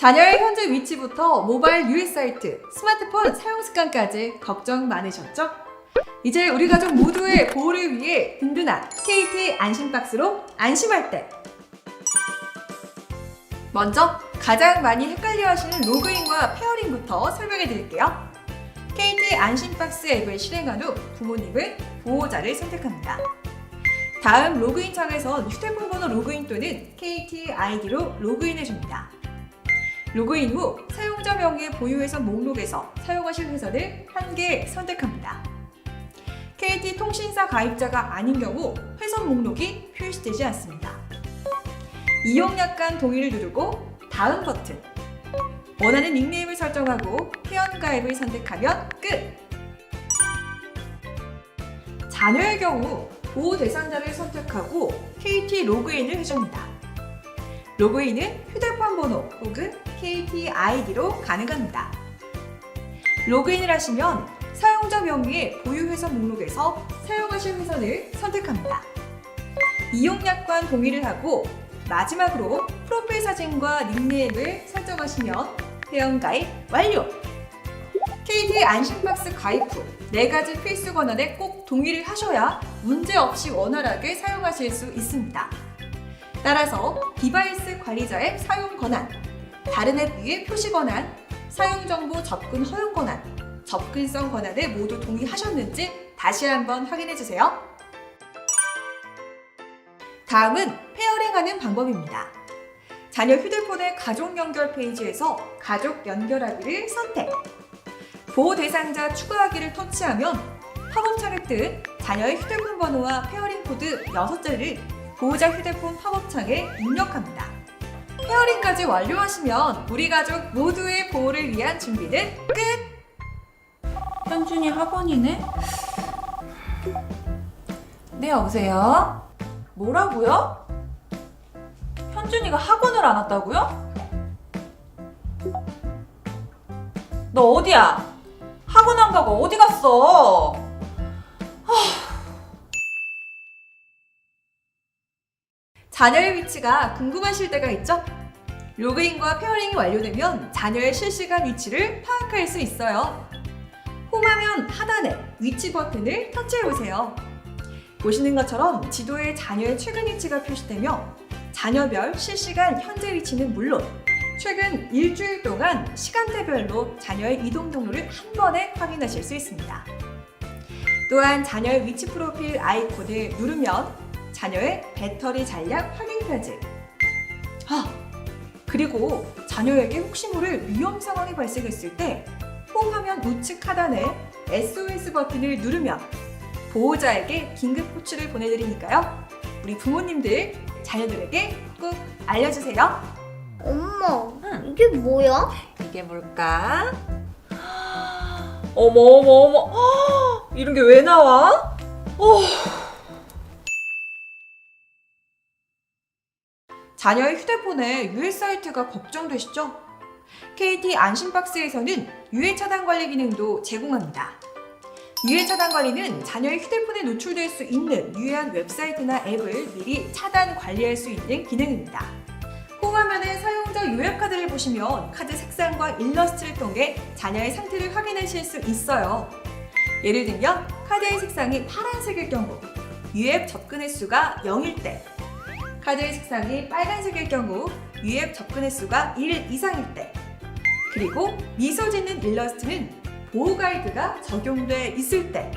자녀의 현재 위치부터 모바일 유해 사이트, 스마트폰 사용 습관까지 걱정 많으셨죠? 이제 우리 가족 모두의 보호를 위해 든든한 KT 안심박스로 안심할 때. 먼저 가장 많이 헷갈려 하시는 로그인과 페어링부터 설명해 드릴게요. KT 안심박스 앱을 실행한 후 부모님은 보호자를 선택합니다. 다음 로그인 창에선 휴대폰 번호 로그인 또는 KT 아이디로 로그인해 줍니다. 로그인 후 사용자 명의 보유회선 목록에서 사용하실 회선을 한 개 선택합니다. KT 통신사 가입자가 아닌 경우 회선 목록이 표시되지 않습니다. 이용 약관 동의를 누르고 다음 버튼 원하는 닉네임을 설정하고 회원 가입을 선택하면 끝! 자녀의 경우 보호 대상자를 선택하고 KT 로그인을 해줍니다. 로그인은 휴대폰 번호 혹은 아이디로 가능합니다. 로그인을 하시면 사용자 명의의 보유 회선 목록에서 사용하실 회선을 선택합니다. 이용 약관 동의를 하고 마지막으로 프로필 사진과 닉네임을 설정하시면 회원 가입 완료! KT 안심박스 가입 후네 가지 필수 권한에 꼭 동의를 하셔야 문제없이 원활하게 사용하실 수 있습니다. 따라서 디바이스 관리자 앱 사용 권한, 다른 앱 위에 표시 권한, 사용 정보 접근 허용 권한, 접근성 권한에 모두 동의하셨는지 다시 한번 확인해 주세요. 다음은 페어링하는 방법입니다. 자녀 휴대폰의 가족 연결 페이지에서 가족 연결하기를 선택. 보호 대상자 추가하기를 터치하면 팝업 창에 뜬 자녀의 휴대폰 번호와 페어링 코드 6자리를 보호자 휴대폰 팝업 창에 입력합니다. 페어링까지 완료하시면 우리 가족 모두의 보호를 위한 준비는 끝! 현준이 학원이네? 네, 여보세요? 뭐라고요? 현준이가 학원을 안 왔다고요? 너 어디야? 학원 안 가고 어디 갔어? 자녀의 위치가 궁금하실 때가 있죠? 로그인과 페어링이 완료되면 자녀의 실시간 위치를 파악할 수 있어요. 홈화면 하단에 위치 버튼을 터치해보세요. 보시는 것처럼 지도에 자녀의 최근 위치가 표시되며 자녀별 실시간 현재 위치는 물론 최근 일주일 동안 시간대별로 자녀의 이동 경로를 한 번에 확인하실 수 있습니다. 또한 자녀의 위치 프로필 아이콘을 누르면 자녀의 배터리 잔량 확인까지. 아, 그리고 자녀에게 혹시 모를 위험 상황이 발생했을 때 홈화면 우측 하단에 SOS 버튼을 누르면 보호자에게 긴급 호출을 보내드리니까요. 우리 부모님들 자녀들에게 꼭 알려주세요. 엄마, 응. 이게 뭐야? 이게 뭘까? 어머, 어머, 어머. 헉, 이런 게 왜 나와? 어, 자녀의 휴대폰에 유해 사이트가 걱정되시죠? KT 안심박스에서는 유해 차단 관리 기능도 제공합니다. 유해 차단 관리는 자녀의 휴대폰에 노출될 수 있는 유해한 웹사이트나 앱을 미리 차단 관리할 수 있는 기능입니다. 홈화면에 사용자 요약 카드를 보시면 카드 색상과 일러스트를 통해 자녀의 상태를 확인하실 수 있어요. 예를 들면 카드의 색상이 파란색일 경우 유앱 접근 횟수가 0일 때 카드의 색상이 빨간색일 경우 유앱 접근 횟수가 1 이상일 때 그리고 미소 짓는 일러스트는 보호 가이드가 적용돼 있을 때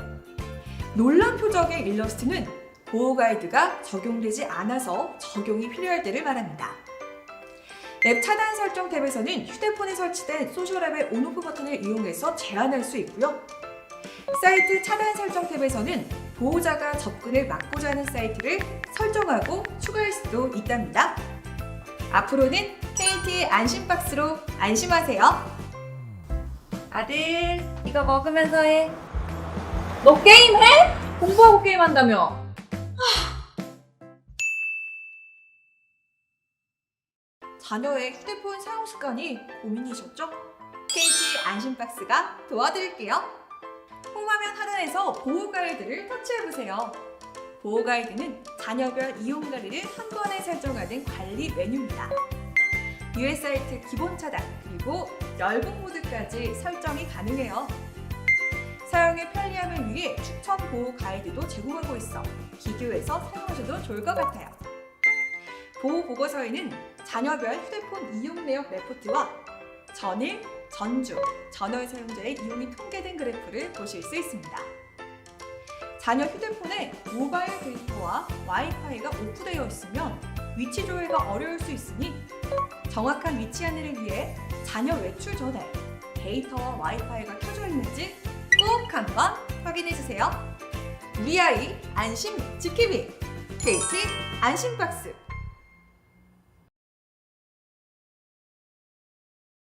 논란 표적의 일러스트는 보호 가이드가 적용되지 않아서 적용이 필요할 때를 말합니다. 앱 차단 설정 탭에서는 휴대폰에 설치된 소셜앱의 온오프 버튼을 이용해서 제한할 수 있고요. 사이트 차단 설정 탭에서는 보호자가 접근을 막고자 하는 사이트를 설정하고 추가할 수도 있답니다. 앞으로는 KT 안심박스로 안심하세요. 아들, 이거 먹으면서 해. 너 게임 해? 공부하고 게임 한다며? 자녀의 휴대폰 사용 습관이 고민이셨죠? KT 안심박스가 도와드릴게요. 홈화면 하단에서 보호 가이드를 터치해보세요. 보호 가이드는 자녀별 이용 관리를 한 번에 설정하는 관리 메뉴입니다. USRT 기본 차단 그리고 열분 모드까지 설정이 가능해요. 사용의 편리함을 위해 추천 보호 가이드도 제공하고 있어 비교해서 사용하셔도 좋을 것 같아요. 보호 보고서에는 자녀별 휴대폰 이용 내역 레포트와 전일, 전주, 전월 사용자의 이용이 통계된 그래프를 보실 수 있습니다. 자녀 휴대폰에 모바일 데이터와 와이파이가 오프되어 있으면 위치 조회가 어려울 수 있으니 정확한 위치 안내를 위해 자녀 외출 전에 데이터와 와이파이가 켜져 있는지 꼭 한번 확인해 주세요. 우리 아이 안심 지키기 KT 안심 박스